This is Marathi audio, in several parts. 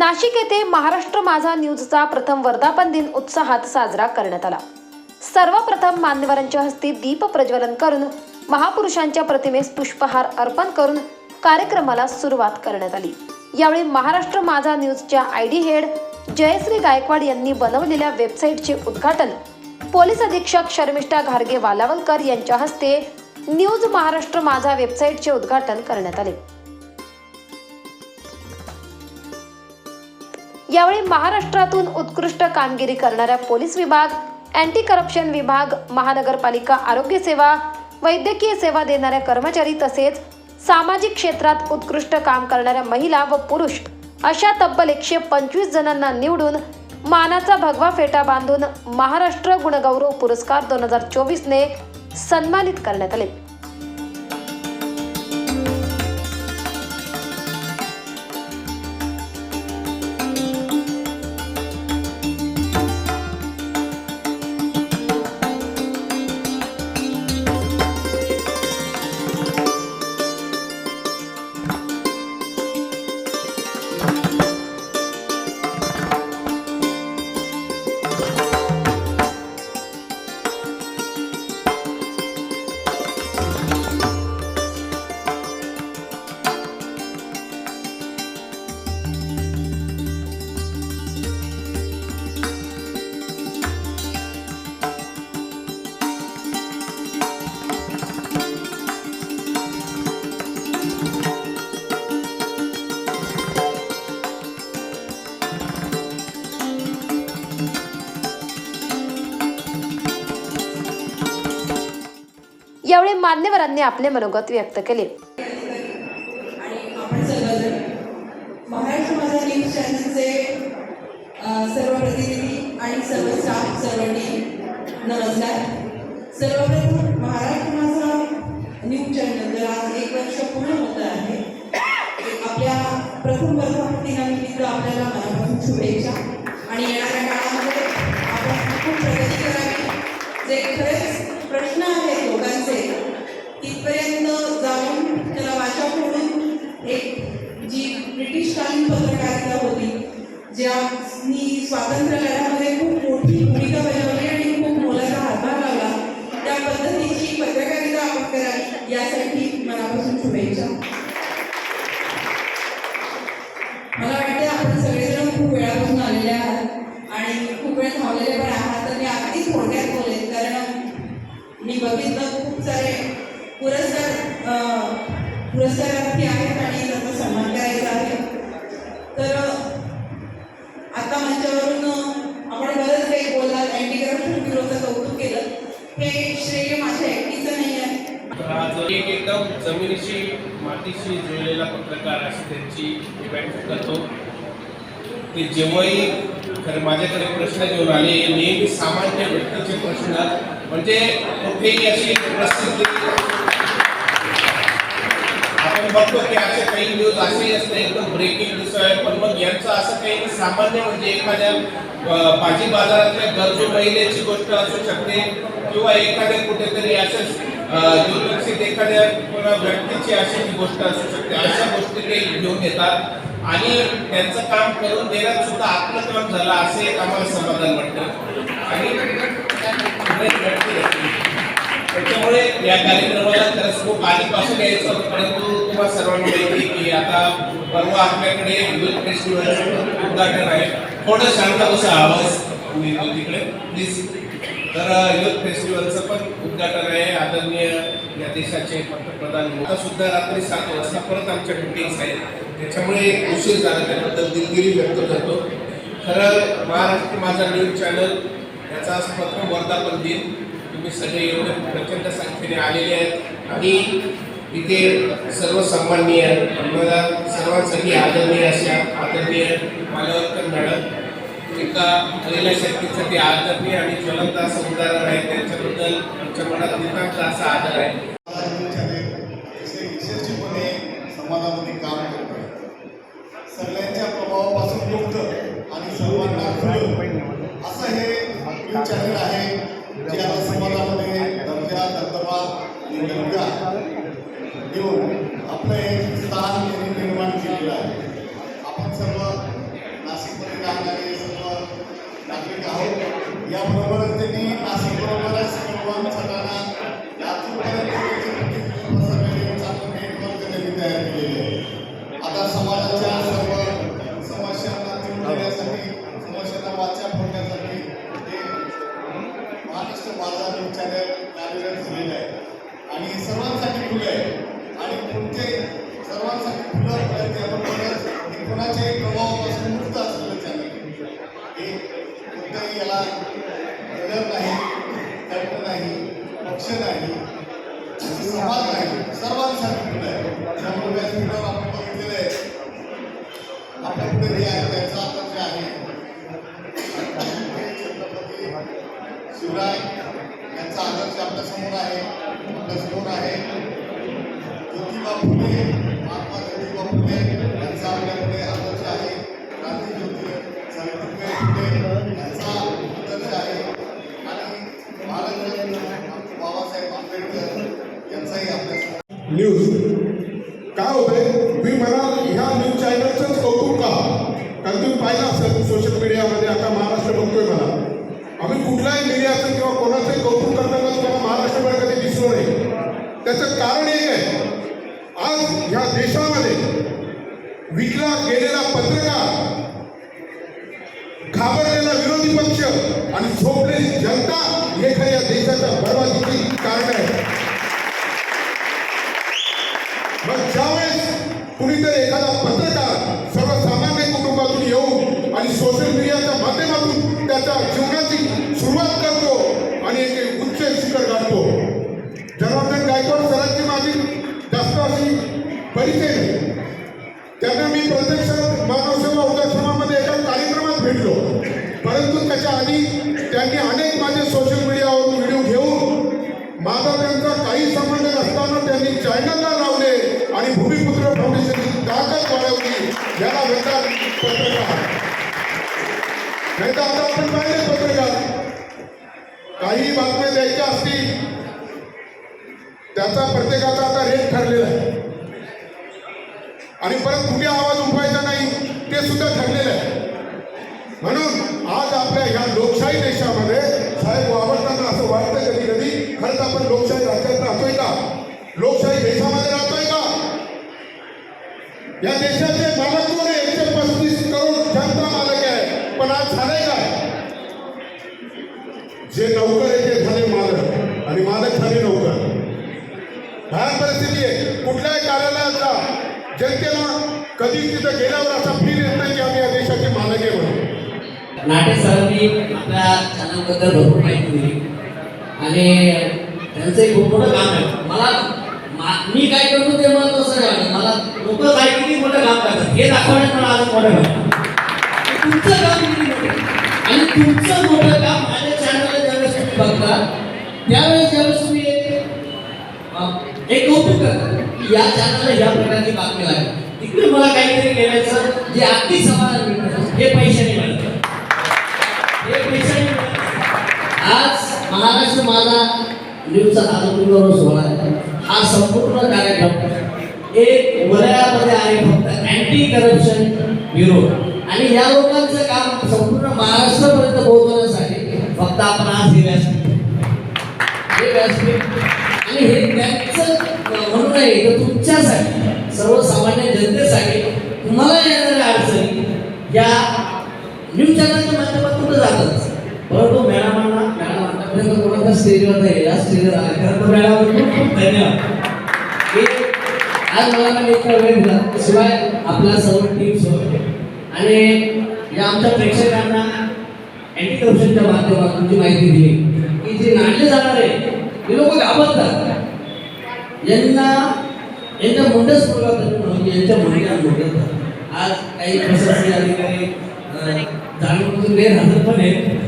नाशिक येथे महाराष्ट्र माझा न्यूजचा प्रथम वर्धापन दिन उत्साहात साजरा करण्यात आला. सर्वप्रथम मान्यवरांच्या हस्ते दीप प्रज्वलन करून महापुरुषांच्या प्रतिमेस पुष्पहार अर्पण करून कार्यक्रमाला सुरुवात करण्यात आली. यावेळी महाराष्ट्र माझा न्यूजच्या I D head Jayashree Gaikwad यांनी बनवलेल्या वेबसाईटचे उद्घाटन पोलीस अधीक्षक शर्मिष्ठा घारगे वालावलकर यांच्या हस्ते न्यूज महाराष्ट्र माझा वेबसाईटचे उद्घाटन करण्यात आले. यावेळी महाराष्ट्रातून उत्कृष्ट कामगिरी करणाऱ्या पोलीस विभाग अँटी करप्शन विभाग महानगरपालिका आरोग्य सेवा वैद्यकीय सेवा देणाऱ्या कर्मचारी तसेच सामाजिक क्षेत्रात उत्कृष्ट काम करणाऱ्या महिला व पुरुष अशा तब्बल एकशे पंचवीस जणांना निवडून मानाचा भगवा फेटा बांधून महाराष्ट्र गुणगौरव पुरस्कार दोन हजार चोवीसने सन्मानित करण्यात आले. यावेळी मान्यवरांनी आपले मनोगत व्यक्त केले. महाराष्ट्र माझा न्यूज चॅनलचे सर्व प्रतिनिधी आणि सर्व स्टाफ सर्वांनी नमस्कार. सर्वप्रथम महाराष्ट्र माझा न्यूज चॅनल तर आज एक वर्ष पूर्ण होत आहे. आपल्या प्रथम वर्धापन आपल्याला मनापासून शुभेच्छा. आणि येणाऱ्या काळामध्ये आपण खूप प्रगती करावी. जे खरेच प्रश्न आहेत लोकांचे तिथपर्यंत जाऊन त्याला वाचा फोडून एक जी ब्रिटिशकालीन पत्रकारिता होती ज्यानी स्वातंत्र्य मला वाटतं आपण सगळेजण खूप वेळापासून आलेले आहात आणि खूप वेळ थांबलेले पण आहात. तर मी अगदीच थोडक्यात बोलेन कारण मी बघितलं खूप सारे पुरस्कार पुरस्कारार्थी आहेत आणि त्यांचा सन्मान करायचा आहे तर आता मंचावरून आपण बरंच काही बोललात अँटी करप्शन ब्युरोचं कौतुक केलं. हे श्रेय माझ्या एकटीचं नाही आहे हा जो एक एकदम जमिनीशी मातीशी जुळलेला पत्रकार अशी त्यांची मी करतो. ते जेव्हाही खरं माझ्याकडे प्रश्न घेऊन आले नेहमी सामान्य व्यक्तीचे प्रश्न म्हणजे कुठेही अशी प्रसिद्धी आपण बघतो की असे काही न्यूज असेही असते एकदम ब्रेकिंग न्यूज आहे. पण मग यांचं असं काही सामान्य म्हणजे एखाद्या भाजी बाजारातल्या गरजू महिलेची गोष्ट असू शकते किंवा एखाद्या कुठेतरी असं दुर्लक्षित एखाद्या कोणा व्यक्तीची अशी गोष्ट असू शकते अशा गोष्टी ते घेऊन येतात. आणि त्यांचं काम करून देण्यात सुद्धा आपलं काम झालं असं एक आम्हाला समाधान वाटतं. आणि त्याच्यामुळे या कार्यक्रमाला खरंच खूप आधीपासून यायचं होतं परंतु तुम्हाला सर्वांना माहिती की आता परवा आपल्याकडे युथ फेस्टिवलचं उद्घाटन आहे. थोडं शांत बसा आवाज तुम्ही तिकडे. प्लीज तर युथ फेस्टिवलचं पण उद्घाटन आहे. आदरणीय या देशाचे पंतप्रधान आता सुद्धा रात्री सात वाजता परत आमच्या मीटिंग्स आहेत. त्याच्यामुळे उशीर झाला त्याबद्दल दिलगिरी व्यक्त करतो. खरं महाराष्ट्र माझा न्यूज चॅनल याचा प्रथम वर्धापन दिन. तुम्ही सगळे एवढे प्रचंड संख्येने आलेले आहेत. आणि इथे सर्व सन्माननीय आम्हाला सर्वांसाठी आदरणीय अशा आदरणीय मालवकर मॅडम एका महिला शक्तीसाठी आदरणीय आणि ज्वलंत असं उदाहरण आहे. त्यांच्याबद्दल आमच्या मनात नितांत असा आदर आहे. यशस्वीपणे समाजामध्ये काम करत आहे सगळ्यांच्या प्रभावापासून मुक्त आणि सर्वांना असं हे न्यूज चॅनल आहे. कोणत्याही याला कलर नाही तट नाही पक्ष नाही समाज नाही सर्वांसाठी खुलं आहे? त्यामुळे व्यासपीठावर आपण बघितलेलं आहे. आपल्या पुढे जे आहे त्याचा आता आहे. छत्रपती शिवराय यांचा आदर्श आपल्यासमोर आहे आपल्यासमोर आहे. ज्योतिबा फुले महात्मा ज्योतिबा फुले यांचा आपल्याकडे आदर्श आहे. क्रांती ज्योती सावित्रीबाई फुले यांचा आदर्श आहे आणि महाराष्ट्र बाबासाहेब आंबेडकर यांचाही आपल्यासमोर न्यूज काय होतंय? तुम्ही म्हणाल ह्या न्यूज चॅनलचंच कौतुक का कारण तुम्ही पाहिलं असेल सोशल मीडियामध्ये आता महाराष्ट्र बघतोय मला. आम्ही कुठल्याही मीडियाचं किंवा कोणाचंही कौतुक करताना तुम्हाला महाराष्ट्रामध्ये कधी दिसलो नाही. त्याचं कारण एक आहे. आज ह्या देशामध्ये विकला गेलेला पत्रकार घाबरलेला विरोधी पक्ष आणि झोपलेली जनता हे खरं या देशाच्या बर्बादीची कारण आहे मग ज्यावेळेस कुणीतरी एखादा पत्रकार सर्वसामान्य कुटुंबातून येऊन आणि सोशल मीडियाच्या माध्यमातून त्याच्या जीवनाची सुरुवात करतो आणि एक उच्च शिखर गाठतो. जनार्दन गायकवाड सरांची माझी जास्त अशी परिचय त्यांना मी प्रत्यक्ष मानवसेवा उदाश्रमामध्ये एका कार्यक्रमात भेटलो. परंतु त्याच्या आधी त्यांनी अनेक माझे सोशल मीडियावर व्हिडिओ घेऊन माझा त्यांचा काही संबंध नसताना त्यांनी चॅनलला नाही तर आता आपण पाहिले पत्रकार. काही बातम्या द्यायच्या असतील त्याचा प्रत्येकाचा आता रेट ठरलेला आहे. आणि परत कुठे आवाज उठवायचा नाही ते सुद्धा ठरलेलं आहे. म्हणून आज आपल्या ह्या लोकशाही देशामध्ये साहेब वावरताना असं वाटतं कधी कधी खरंच आपण लोकशाही राज्यात राहतोय का? लोकशाही देशामध्ये राहतोय का? या देशाचे मालक कोण आहे एकशे पस्तीस करोड जनता मालक आहे पण आज झालंय काय जे नौकर आहे ते झाले मालक. आणि मालक झाले नौकर. भयान परिस्थिती आहे. कुठल्याही कार्यालयात जा. जनतेला कधी तिथं गेल्यावर असा फील येत नाही की आम्ही या देशाचे मालक आहे म्हणून. नाटे सरांनी आपल्या चॅनलबद्दल भरपूर माहिती दिली. आणि त्यांचं एक खूप मोठं काम आहे. मला मा- मी काय करतो ते मला तसं नाही मला लोक काय किती मोठं काम करतात. हे दाखवण्यात मला आज मोठं वाटतं तुमचं काम किती आणि तुमचं मोठं काम माझ्या चॅनलला ज्यावेळेस तुम्ही बघता त्यावेळेस ज्यावेळेस तुम्ही एक कौतुक करता की या चॅनलला या प्रकारची बातमी लागली. तिकडे मला काहीतरी घेण्याचं जे अगदी समाधान मिळतं हे पैशाने मिळतं. हे पैशाने आज महाराष्ट्र माझा न्यूजचा हा सोहळा आहे. हा संपूर्ण कार्यक्रम एक वलयामध्ये आहे फक्त अँटी करप्शन ब्युरो आणि या लोकांचं काम संपूर्ण महाराष्ट्रापर्यंत पोहोचवण्यासाठी फक्त आपण आज हे व्यासपीठ हे व्यासपीठ आणि हे त्यांचं म्हणून नाही तर तुमच्यासाठी सर्वसामान्य जनतेसाठी तुम्हाला येणाऱ्या अडचणी या न्यूज चॅनलच्या माध्यमातून जातात? परंतु मॅडमांना मॅडम आतापर्यंत कोणाचा स्टेजवर नाही या स्टेजवर आला खरं तर मॅडम खूप खूप धन्यवाद. आज मला पण इतका वेळ दिला. शिवाय आपला सर्व टीम सोबत आणि या आमच्या प्रेक्षकांना अँटी करप्शनच्या माध्यमातून जी माहिती दिली. की जे नाडले जाणार आहे ते लोक घाबरतात. यांना यांच्या मुंडच पुरवतात यांच्या मुंड्या मुंडत आज काही प्रशासकीय अधिकारी अं, जाणून गैरहजर पण आहेत.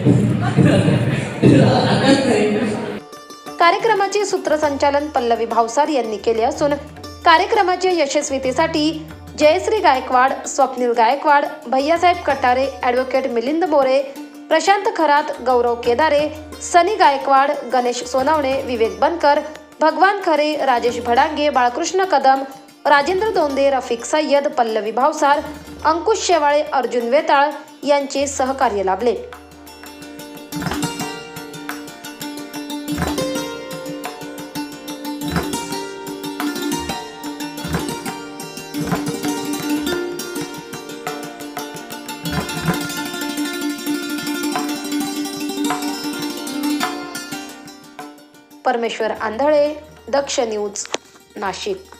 कार्यक्रमाचे सूत्रसंचालन पल्लवी भावसार यांनी केले असून कार्यक्रमाच्या यशस्वीतेसाठी जयश्री गायकवाड स्वप्नील गायकवाड भैयासाहेब कटारे ॲडव्होकेट मिलिंद बोरे प्रशांत खरात गौरव केदारे सनी गायकवाड गणेश सोनवणे विवेक बनकर भगवान खरे राजेश भडांगे बाळकृष्ण कदम राजेंद्र दोंदे रफिक सय्यद पल्लवी भावसार अंकुश शेवाळे अर्जुन वेताळ यांचे सहकार्य लाभले. परमेश्वर आंधळे दक्ष न्यूज नाशिक.